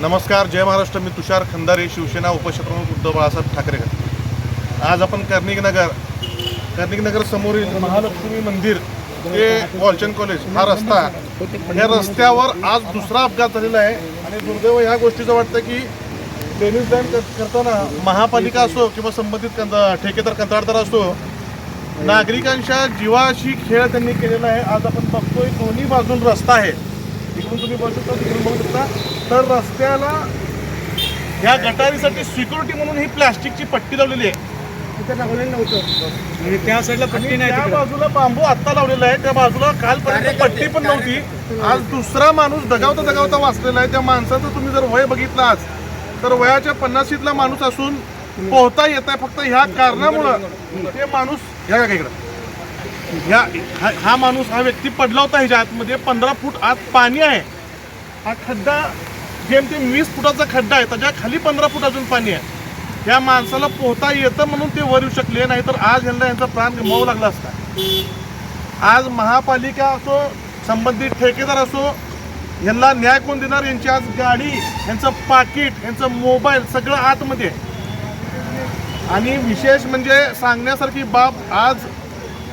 नमस्कार जय महाराष्ट्र. मी तुषार खंदारे शिवसेना उपशत्रप्रमुख उद्धव बाळासाहेब ठाकरे आज आपण कर्णिकनगर कर्णिकनगर समोरील महालक्ष्मी मंदिर ते वॉलचंद कॉलेज हा रस्ता या रस्त्यावर आज दुसरा अपघात झालेला आहे. आणि दुर्दैव ह्या गोष्टीचं वाटतं की टेनिस बँड करताना महापालिका असो किंवा संबंधित कंदा ठेकेदार कंत्राटदार असो नागरिकांच्या जीवाशी खेळ त्यांनी केलेला आहे. आज आपण बघतोय दोन्ही बाजून रस्ता आहे. इकडून तुम्ही बघू शकता तिकडून बघू शकता. तर रस्त्याला ह्या गटारीसाठी सिक्युरिटी म्हणून ही प्लॅस्टिकची पट्टी लावलेली आहे. तिथे लावलेली नव्हतं. आणि त्या साईडला पट्टी नाही त्या तिकडं. बाजूला बांबू आत्ता लावलेला आहे. त्या बाजूला कालपर्यंत पट्टी पण नव्हती. आज दुसरा माणूस दगावता दगावता वाचलेला आहे. त्या माणसाचं तुम्ही जर वय बघितलं आज तर वयाच्या पन्नाशीतला माणूस असून पोहता येत आहे फक्त ह्या कारणामुळं ते माणूस ह्या का इकडं? ह्या हा- हा माणूस हा व्यक्ती पडला होता ह्याच्या आतमध्ये पंधरा फूट आत पाणी आहे. हा खड्डा जेमतेम वीस फुटाचा खड्डा आहे त्याच्याखाली पंधरा फूट अजून पाणी आहे. या माणसाला पोहता येतं म्हणून ते वर येऊ शकले नाहीतर आज ह्यांना यांचा प्राण गमावू लागला असता. आज महापालिका असो संबंधित ठेकेदार असो यांना न्याय कोण देणार? यांची आज गाडी यांचं पाकिट यांचं मोबाईल सगळं आतमध्ये. आहे. आणि विशेष म्हणजे सांगण्यासारखी बाब आज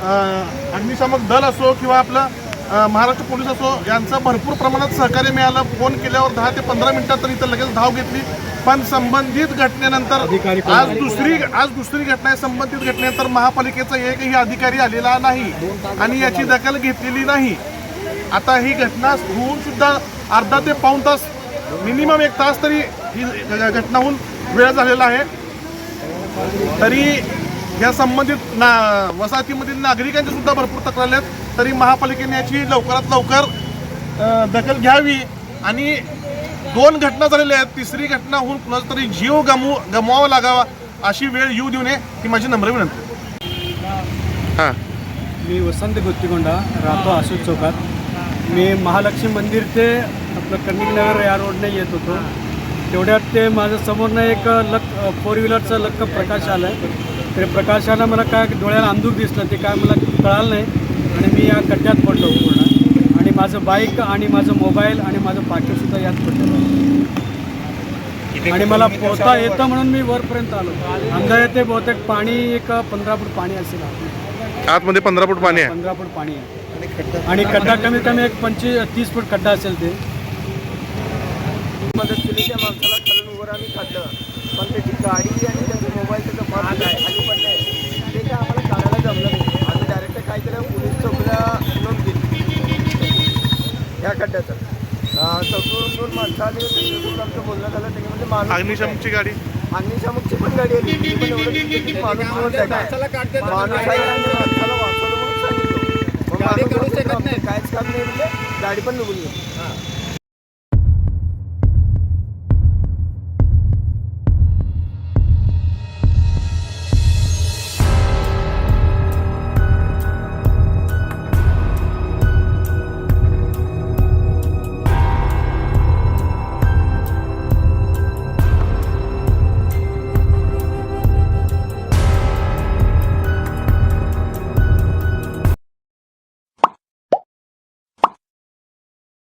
अग्निशामक दल असो किंवा आपलं महाराष्ट्र पोलीस असो यांचं भरपूर प्रमाणात सहकार्य मिळालं. फोन केल्यावर दहा ते पंधरा मिनिटात तर इथं लगेच धाव घेतली. पण संबंधित घटनेनंतर आज दुसरी आज दुसरी घटना आहे. संबंधित घटनेनंतर महापालिकेचा एकही अधिकारी आलेला नाही आणि याची दखल घेतलेली नाही. आता ही घटना होऊन सुद्धा अर्धा ते पाऊण तास मिनिमम एक तास तरी ही घटना होऊन वेळ झालेला आहे. तरी या संबंधित ना वसाहतीमधील नागरिकांच्या सुद्धा भरपूर तक्रारी आहेत तरी महापालिकेने याची लवकरात लवकर दखल घ्यावी. आणि दोन घटना झालेल्या आहेत. तिसरी घटना होऊन कुणाचा तरी जीव गमवू गमवावा लागावा अशी वेळ येऊ देऊ नये ही माझी नम्र विनंती. हां. मी वसंत गोत्तीकोंडा राहतो अशोक चौकात. मी महालक्ष्मी मंदिर ते आपलं कर्णिकनगर या रोडने येत होतो. तेवढ्यात ते माझ्या समोरनं एक लक फोर व्हीलरचं लक्क प्रकाश आलं आहे ते प्रकाशानं मला काय डोळ्याला अंधूक दिसलं ते काय मला कळालं नाही. आणि मी या खड्ड्यात पडलो पूर्ण. आणि माझं बाईक आणि माझं मोबाईल आणि माझं पाकीटसुद्धा यात पडलं. आणि मला पोहता येतं म्हणून मी वरपर्यंत आलो. अंधा येते बहुतेक पाणी एक पंधरा फूट पाणी असेल. आतमध्ये. पंधरा फूट पाणी आहे? पंधरा फूट पाणी आहे. आणि खड्डा कमीत कमी एक पंचवीस तीस फूट खड्डा असेल ते. मदत केली त्या माणसाला खालून वर आम्ही काढलं पण त्याची गाडी आणि त्याचा मोबाईल त्याचा भाग आहे खाली पडले ते काय आम्हाला काढायला जमलं नाही आम्ही डायरेक्ट काय केलं पोलीस चौकीला नोंद केली ह्या खड्ड्याचं दोन माणसं आली त्यांच्यासोबत आमचं बोलणं झालं त्याच्यामध्ये म्हणजे माणूस अग्निशमची गाडी. अग्निशामकची पण गाडी आली. ती पण एवढं दिसलं की माणूस मरत आहे काय. माणूस आहे आणि माणसाला वाचवलं म्हणून सांगितलं. मग माणूस बोलतो, आमचं काहीच काम नाही म्हणजे गाडी पण निघून गेली.